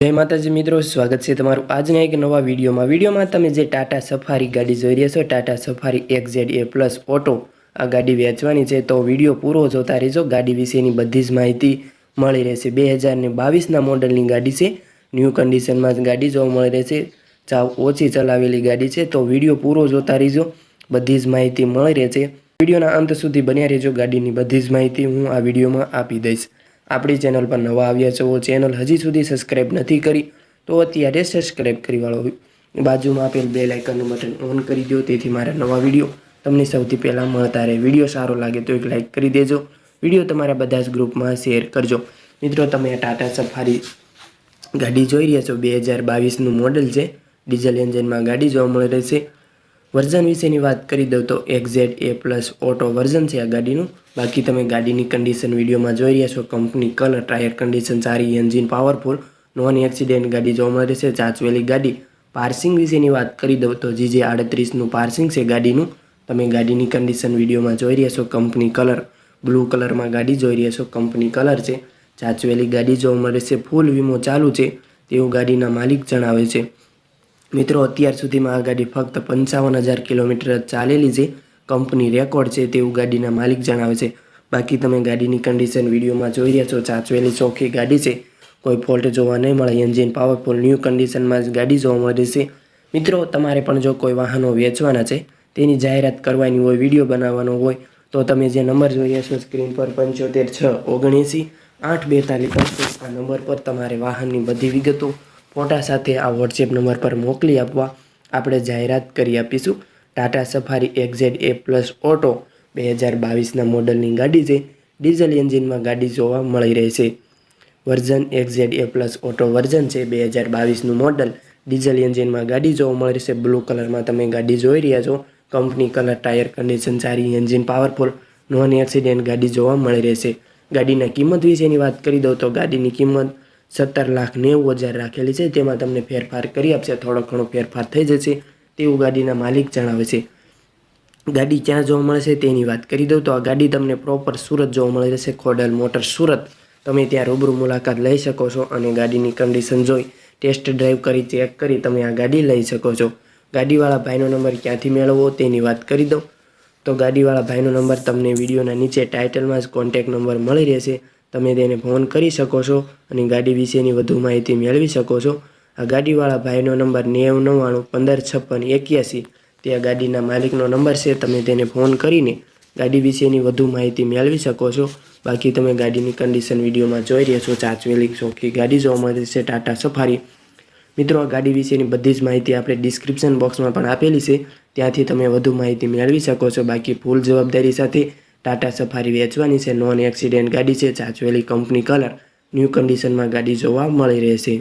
જય માતાજી મિત્રો, સ્વાગત છે તમારું આજના એક નવા વિડીયોમાં. વિડીયોમાં તમે જે ટાટા સફારી ગાડી જોઈ રહ્યા છો, Tata Safari XZ A plus auto આ ગાડી વેચવાની છે, તો વીડિયો પૂરો જોતા રહેજો. ગાડી વિશેની બધી જ માહિતી મળી રહેશે. બે હજારને બાવીસના મોડલની ગાડી છે, ન્યૂ કન્ડિશનમાં જ ગાડી જોવા મળી રહેશે. ચાવ ઓછી ચલાવેલી ગાડી છે, તો વીડિયો પૂરો જોતા રહેજો. બધી જ માહિતી મળી રહેશે. વિડીયોના અંત સુધી બન્યા રહેજો. ગાડીની બધી જ માહિતી હું આ વિડીયોમાં આપી દઈશ. આપણી ચેનલ પર નવા આવ્યા છો ચેનલ હજી સુધી સબસ્ક્રાઈબ નથી કરી, તો અત્યારે સબસ્ક્રાઈબ કરી વાળો બાજુમાં આપેલ બે લાઇકનનું બટન ઓન કરી દો, તેથી મારા નવા વીડિયો તમને સૌથી પહેલાં મળતા રહે. વીડિયો સારો લાગે તો એક લાઇક કરી દેજો. વીડિયો તમારા બધા જ ગ્રુપમાં શેર કરજો. મિત્રો, તમે ટાટા સફારી ગાડી જોઈ રહ્યા છો. બે હજાર બાવીસનું મોડલ છે. ડીઝલ એન્જિનમાં ગાડી જોવા મળી રહેશે. વર્ઝન વિશેની વાત કરી દઉં તો XZ A plus auto version છે આ ગાડીનું. બાકી તમે ગાડીની કન્ડિશન વિડીયોમાં જોઈ રહ્યા છો. કંપની કલર ટાયર કન્ડિશન સારી એન્જિન પાવરફુલ નોન એક્સિડેન્ટ ગાડી જોવા મળે છે. ચાચવેલી ગાડી. પાર્સિંગ વિશેની વાત કરી દઉં તો જીજે આડત્રીસનું પાર્સિંગ છે ગાડીનું. તમે ગાડીની કન્ડિશન વિડીયોમાં જોઈ રહ્યા છો. કંપની કલર બ્લુ કલરમાં ગાડી જોઈ રહ્યા છો. કંપની કલર છે. ચાચવેલી ગાડી જોવા મળે છે. ફૂલ વીમો ચાલુ છે. તેવું ગાડીના માલિક જણાવે છે. મિત્રો, અત્યાર સુધીમાં આ ગાડી ફક્ત પંચાવન હજાર કિલોમીટર ચાલેલી છે. કંપની રેકોર્ડ છે તેવું ગાડીના માલિક જણાવે છે. બાકી તમે ગાડીની કન્ડિશન વિડીયોમાં જોઈ રહ્યા છો ચાચવેલી ચોખ્ખી ગાડી છે. કોઈ ફોલ્ટ જોવા નહીં મળે એન્જિન પાવરફુલ ન્યૂ કન્ડિશનમાં જ ગાડી જોવા મળે છે. મિત્રો, તમારે પણ જો કોઈ વાહનો વેચવાના છે, તેની જાહેરાત કરવાની હોય, વીડિયો બનાવવાનો હોય, તો તમે જે નંબર જોઈ રહ્યા છો, સ્ક્રીન પર પંચોતેર છ ઓગણએંસી, આઠ બેતાલીસ, આ નંબર પર તમારે વાહનની બધી વિગતો ફોટા સાથે આ વોટ્સએપ નંબર પર મોકલી આપવા આપણે જાહેરાત કરી આપીશું. Tata Safari XZ A plus auto બે હજાર બાવીસના મોડલની ગાડી છે. ડીઝલ એન્જિનમાં ગાડી જોવા મળી રહેશે version XZ A plus auto version છે બે હજાર બાવીસનું મોડલ. ડીઝલ એન્જિનમાં ગાડી જોવા મળી રહેશે બ્લુ કલરમાં તમે ગાડી જોઈ રહ્યા છો. કંપની કલર ટાયર કન્ડિશન સારી એન્જિન પાવરફુલ નોન એક્સિડેન્ટ ગાડી જોવા મળી રહેશે ગાડીના કિંમત વિશેની વાત કરી દઉં તો ગાડીની કિંમત સત્તર લાખ નેવું હજાર રાખેલી છે. તેમાં તમને ફેરફાર કરી આપશે. થોડો ઘણો ફેરફાર થઈ જશે. તેવું ગાડીના માલિક જણાવે છે. ગાડી ક્યાં જોવા મળશે તેની વાત કરી દઉં તો આ ગાડી તમને પ્રોપર સુરત જોવા મળી રહેશે ખોડલ મોટર સુરત. તમે ત્યાં રૂબરૂ મુલાકાત લઈ શકો છો અને ગાડીની કન્ડિશન જોઈ ટેસ્ટ ડ્રાઈવ કરી ચેક કરી તમે આ ગાડી લઈ શકો છો. ગાડીવાળા ભાઈનો નંબર ક્યાંથી મેળવવો તેની વાત કરી દઉં. તો ગાડીવાળા ભાઈનો નંબર તમને વિડીયોના નીચે ટાઇટલમાં જ કોન્ટેક નંબર મળી રહેશે. તમે તેને ફોન કરી શકો છો અને ગાડી વિશેની વધુ માહિતી મેળવી શકો છો. આ ગાડીવાળા ભાઈનો નંબર નેવું નવ્વાણું, પંદર, છપ્પન, એક્યાસી. તે આ ગાડીના માલિકનો નંબર છે. તમે તેને ફોન કરીને ગાડી વિશેની વધુ માહિતી મેળવી શકો છો. બાકી તમે ગાડીની કન્ડિશન વિડીયોમાં જોઈ રહ્યા છો. ચાચવેલી ચોખ્ખી ગાડી જોવા મળે છે. ટાટા સફારી. મિત્રો, આ ગાડી વિશેની બધી જ માહિતી આપણે ડિસ્ક્રિપ્શન બોક્સમાં પણ આપેલી છે. ત્યાંથી તમે વધુ માહિતી મેળવી શકો છો. બાકી ફૂલ જવાબદારી સાથે ટાટા સફારી વેચવાની છે. નોન એક્સિડેન્ટ ગાડી છે. ચાચવેલી કંપની કલર ન્યૂ કન્ડિશનમાં ગાડી જોવા મળી રહેશે.